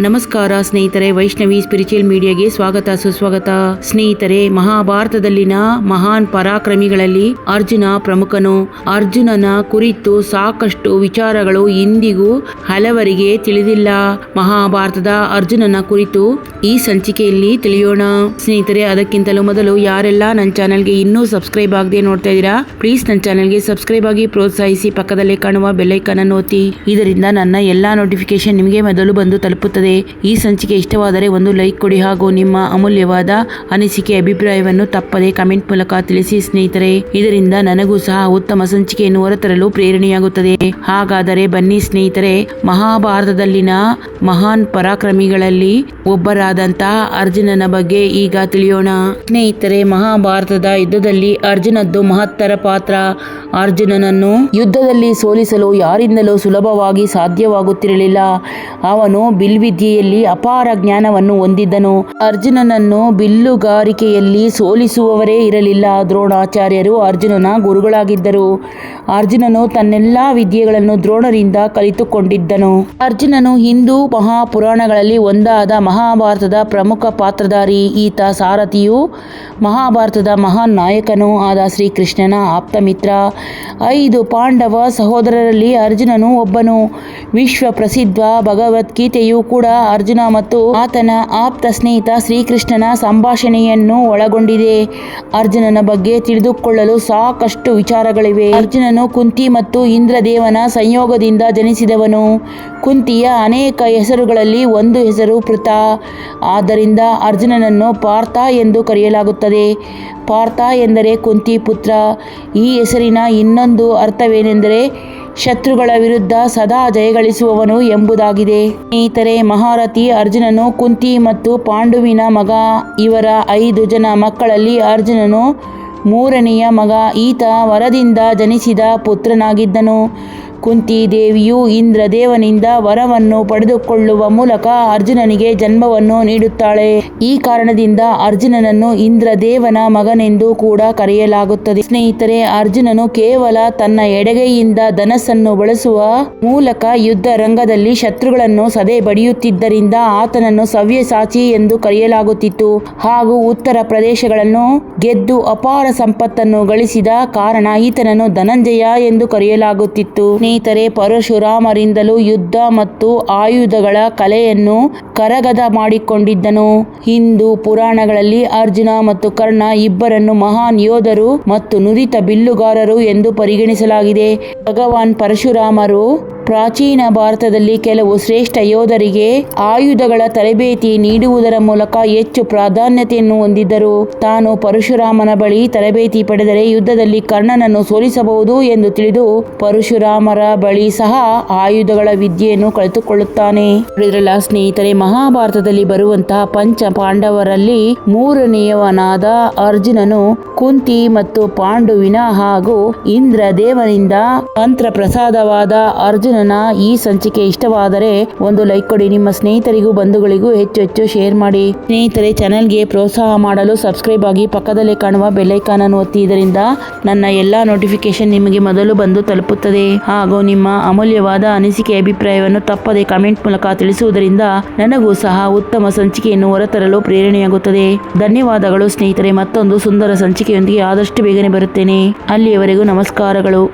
ನಮಸ್ಕಾರ ಸ್ನೇಹಿತರೆ, ವೈಷ್ಣವಿ ಸ್ಪಿರಿಚುವಲ್ ಮೀಡಿಯಾಗೆ ಸ್ವಾಗತ, ಸುಸ್ವಾಗತ. ಸ್ನೇಹಿತರೆ, ಮಹಾಭಾರತದಲ್ಲಿನ ಮಹಾನ್ ಪರಾಕ್ರಮಿಗಳಲ್ಲಿ ಅರ್ಜುನ ಪ್ರಮುಖನು. ಅರ್ಜುನನ ಕುರಿತು ಸಾಕಷ್ಟು ವಿಚಾರಗಳು ಇಂದಿಗೂ ಹಲವರಿಗೆ ತಿಳಿದಿಲ್ಲ. ಮಹಾಭಾರತದ ಅರ್ಜುನನ ಕುರಿತು ಈ ಸಂಚಿಕೆಯಲ್ಲಿ ತಿಳಿಯೋಣ. ಸ್ನೇಹಿತರೆ, ಅದಕ್ಕಿಂತಲೂ ಮೊದಲು ಯಾರೆಲ್ಲ ನನ್ನ ಚಾನೆಲ್ಗೆ ಇನ್ನೂ ಸಬ್ಸ್ಕ್ರೈಬ್ ಆಗದೆ ನೋಡ್ತಾ ಇದ್ದೀರಾ, ಪ್ಲೀಸ್ ನನ್ನ ಚಾನೆಲ್ಗೆ ಸಬ್ಸ್ಕ್ರೈಬ್ ಆಗಿ ಪ್ರೋತ್ಸಾಹಿಸಿ ಪಕ್ಕದಲ್ಲೇ ಕಾಣುವ ಬೆಲ್ಲೈಕನ್ ಅನ್ನು ಇದರಿಂದ ನನ್ನ ಎಲ್ಲಾ ನೋಟಿಫಿಕೇಶನ್ ನಿಮಗೆ ಮೊದಲು ಬಂದು ತಲುಪುತ್ತದೆ. ಈ ಸಂಚಿಕೆ ಇಷ್ಟವಾದರೆ ಒಂದು ಲೈಕ್ ಕೊಡಿ ಹಾಗೂ ನಿಮ್ಮ ಅಮೂಲ್ಯವಾದ ಅನಿಸಿಕೆ ಅಭಿಪ್ರಾಯವನ್ನು ತಪ್ಪದೆ ಕಮೆಂಟ್ ಮೂಲಕ ತಿಳಿಸಿ ಸ್ನೇಹಿತರೆ. ಇದರಿಂದ ನನಗೂ ಸಹ ಉತ್ತಮ ಸಂಚಿಕೆಯನ್ನು ಹೊರತರಲು ಪ್ರೇರಣೆಯಾಗುತ್ತದೆ. ಹಾಗಾದರೆ ಬನ್ನಿ ಸ್ನೇಹಿತರೆ, ಮಹಾಭಾರತದಲ್ಲಿನ ಮಹಾನ್ ಪರಾಕ್ರಮಿಗಳಲ್ಲಿ ಒಬ್ಬರಾದಂತಹ ಅರ್ಜುನನ ಬಗ್ಗೆ ಈಗ ತಿಳಿಯೋಣ. ಸ್ನೇಹಿತರೆ, ಮಹಾಭಾರತದ ಯುದ್ಧದಲ್ಲಿ ಅರ್ಜುನದ್ದು ಮಹತ್ತರ ಪಾತ್ರ. ಅರ್ಜುನನನ್ನು ಯುದ್ಧದಲ್ಲಿ ಸೋಲಿಸಲು ಯಾರಿಂದಲೂ ಸುಲಭವಾಗಿ ಸಾಧ್ಯವಾಗುತ್ತಿರಲಿಲ್ಲ. ಅವನು ಬಿಲ್ವಿದ್ಯೆಯಲ್ಲಿ ಅಪಾರ ಜ್ಞಾನವನ್ನು ಹೊಂದಿದ್ದನು. ಅರ್ಜುನನನ್ನು ಬಿಲ್ಲುಗಾರಿಕೆಯಲ್ಲಿ ಸೋಲಿಸುವವರೇ ಇರಲಿಲ್ಲ. ದ್ರೋಣಾಚಾರ್ಯರು ಅರ್ಜುನನ ಗುರುಗಳಾಗಿದ್ದರು. ಅರ್ಜುನನು ತನ್ನೆಲ್ಲಾ ವಿದ್ಯೆಗಳನ್ನು ದ್ರೋಣರಿಂದ ಕಲಿತುಕೊಂಡಿದ್ದನು. ಅರ್ಜುನನು ಹಿಂದೂ ಮಹಾಪುರಾಣಗಳಲ್ಲಿ ಒಂದಾದ ಮಹಾಭಾರತದ ಪ್ರಮುಖ ಪಾತ್ರಧಾರಿ. ಈತ ಸಾರಥಿಯು ಮಹಾಭಾರತದ ಮಹಾನ್ ನಾಯಕನೂ ಆದ ಶ್ರೀಕೃಷ್ಣನ ಆಪ್ತಮಿತ್ರ. ಐದು ಪಾಂಡವ ಸಹೋದರರಲ್ಲಿ ಅರ್ಜುನನು ಒಬ್ಬನು. ವಿಶ್ವ ಪ್ರಸಿದ್ಧ ಭಗವದ್ಗೀತೆಯು ಕೂಡ ಅರ್ಜುನ ಮತ್ತು ಆತನ ಆಪ್ತ ಸ್ನೇಹಿತ ಶ್ರೀಕೃಷ್ಣನ ಸಂಭಾಷಣೆಯನ್ನು ಒಳಗೊಂಡಿದೆ. ಅರ್ಜುನನ ಬಗ್ಗೆ ತಿಳಿದುಕೊಳ್ಳಲು ಸಾಕಷ್ಟು ವಿಚಾರಗಳಿವೆ. ಅರ್ಜುನನು ಕುಂತಿ ಮತ್ತು ಇಂದ್ರದೇವನ ಸಂಯೋಗದಿಂದ ಜನಿಸಿದವನು. ಕುಂತಿಯ ಅನೇಕ ಹೆಸರುಗಳಲ್ಲಿ ಒಂದು ಹೆಸರು ಪೃಥ. ಆದ್ದರಿಂದ ಅರ್ಜುನನನ್ನು ಪಾರ್ಥ ಎಂದು ಕರೆಯಲಾಗುತ್ತದೆ. ಪಾರ್ಥ ಎಂದರೆ ಕುಂತಿ ಪುತ್ರ. ಈ ಹೆಸರಿನ ಇನ್ನೊಂದು ಅರ್ಥವೇನೆಂದರೆ ಶತ್ರುಗಳ ವಿರುದ್ಧ ಸದಾ ಜಯಗಳಿಸುವವನು ಎಂಬುದಾಗಿದೆ. ಸ್ನೇಹಿತರೆ, ಮಹಾರಥಿ ಅರ್ಜುನನು ಕುಂತಿ ಮತ್ತು ಪಾಂಡುವಿನ ಮಗ, ಇವರ ಐದು ಜನ ಮಕ್ಕಳಲ್ಲಿ ಅರ್ಜುನನು ಮೂರನೆಯ ಮಗ. ಈತ ವರದಿಂದ ಜನಿಸಿದ ಪುತ್ರನಾಗಿದ್ದನು. ಕುಂತಿ ದೇವಿಯು ಇಂದ್ರದೇವನಿಂದ ವರವನ್ನು ಪಡೆದುಕೊಳ್ಳುವ ಮೂಲಕ ಅರ್ಜುನನಿಗೆ ಜನ್ಮವನ್ನು ನೀಡುತ್ತಾಳೆ. ಈ ಕಾರಣದಿಂದ ಅರ್ಜುನನನ್ನು ಇಂದ್ರದೇವನ ಮಗನೆಂದು ಕೂಡ ಕರೆಯಲಾಗುತ್ತದೆ. ಸ್ನೇಹಿತರೆ, ಅರ್ಜುನನು ಕೇವಲ ತನ್ನ ಎಡಗೈಯಿಂದ ಧನಸ್ಸನ್ನು ಬಳಸುವ ಮೂಲಕ ಯುದ್ಧ ರಂಗದಲ್ಲಿ ಶತ್ರುಗಳನ್ನು ಸದೆ ಬಡಿಯುತ್ತಿದ್ದರಿಂದ ಆತನನ್ನು ಸವ್ಯಸಾಚಿ ಎಂದು ಕರೆಯಲಾಗುತ್ತಿತ್ತು. ಹಾಗೂ ಉತ್ತರ ಪ್ರದೇಶಗಳನ್ನು ಗೆದ್ದು ಅಪಾರ ಸಂಪತ್ತನ್ನು ಗಳಿಸಿದ ಕಾರಣ ಈತನನ್ನು ಧನಂಜಯ ಎಂದು ಕರೆಯಲಾಗುತ್ತಿತ್ತು. ಸ್ನೇಹಿತರೆ, ಪರಶುರಾಮರಿಂದಲೂ ಯುದ್ಧ ಮತ್ತು ಆಯುಧಗಳ ಕಲೆಯನ್ನು ಕರಗದ ಮಾಡಿಕೊಂಡಿದ್ದನು. ಹಿಂದೂ ಪುರಾಣಗಳಲ್ಲಿ ಅರ್ಜುನ ಮತ್ತು ಕರ್ಣ ಇಬ್ಬರನ್ನು ಮಹಾನ್ ಯೋಧರು ಮತ್ತು ನುರಿತ ಬಿಲ್ಲುಗಾರರು ಎಂದು ಪರಿಗಣಿಸಲಾಗಿದೆ. ಭಗವಾನ್ ಪರಶುರಾಮರು ಪ್ರಾಚೀನ ಭಾರತದಲ್ಲಿ ಕೆಲವು ಶ್ರೇಷ್ಠ ಯೋಧರಿಗೆ ಆಯುಧಗಳ ತರಬೇತಿ ನೀಡುವುದರ ಮೂಲಕ ಹೆಚ್ಚು ಪ್ರಾಧಾನ್ಯತೆಯನ್ನು ಹೊಂದಿದ್ದರು. ತಾನು ಪರಶುರಾಮನ ಬಳಿ ತರಬೇತಿ ಪಡೆದರೆ ಯುದ್ಧದಲ್ಲಿ ಕರ್ಣನನ್ನು ಸೋಲಿಸಬಹುದು ಎಂದು ತಿಳಿದು ಪರಶುರಾಮರ ಬಳಿ ಸಹ ಆಯುಧಗಳ ವಿದ್ಯೆಯನ್ನು ಕಳೆದುಕೊಳ್ಳುತ್ತಾನೆ. ಸ್ನೇಹಿತರೆ, ಮಹಾಭಾರತದಲ್ಲಿ ಬರುವಂತಹ ಪಂಚ ಪಾಂಡವರಲ್ಲಿ ಮೂರನೆಯವನಾದ ಅರ್ಜುನನು ಕುಂತಿ ಮತ್ತು ಪಾಂಡುವಿನ ಹಾಗೂ ಇಂದ್ರ ದೇವನಿಂದ ಮಂತ್ರ ಪ್ರಸಾದವಾದ ಅರ್ಜುನನ ಈ ಸಂಚಿಕೆ ಇಷ್ಟವಾದರೆ ಒಂದು ಲೈಕ್ ಕೊಡಿ. ನಿಮ್ಮ ಸ್ನೇಹಿತರಿಗೂ, ಬಂಧುಗಳಿಗೂ ಹೆಚ್ಚು ಹೆಚ್ಚು ಶೇರ್ ಮಾಡಿ. ಸ್ನೇಹಿತರೆ, ಚಾನೆಲ್ಗೆ ಪ್ರೋತ್ಸಾಹ ಮಾಡಲು ಸಬ್ಸ್ಕ್ರೈಬ್ ಆಗಿ ಪಕ್ಕದಲ್ಲೇ ಕಾಣುವ ಬೆಲ್ಲೈಕಾನ್ ಅನ್ನು ಒತ್ತಿ. ಇದರಿಂದ ನನ್ನ ಎಲ್ಲಾ ನೋಟಿಫಿಕೇಶನ್ ನಿಮಗೆ ಮೊದಲು ಬಂದು ತಲುಪುತ್ತದೆ. ಹಾಗೂ ನಿಮ್ಮ ಅಮೂಲ್ಯವಾದ ಅನಿಸಿಕೆ ಅಭಿಪ್ರಾಯವನ್ನು ತಪ್ಪದೆ ಕಮೆಂಟ್ ಮೂಲಕ ತಿಳಿಸುವುದರಿಂದ ನನಗೂ ಸಹ ಉತ್ತಮ ಸಂಚಿಕೆಯನ್ನು ಹೊರತರಲು ಪ್ರೇರಣೆಯಾಗುತ್ತದೆ. ಧನ್ಯವಾದಗಳು ಸ್ನೇಹಿತರೆ. ಮತ್ತೊಂದು ಸುಂದರ ಸಂಚಿಕೆಯೊಂದಿಗೆ ಆದಷ್ಟು ಬೇಗನೆ ಬರುತ್ತೇನೆ. ಅಲ್ಲಿಯವರೆಗೂ ನಮಸ್ಕಾರಗಳು.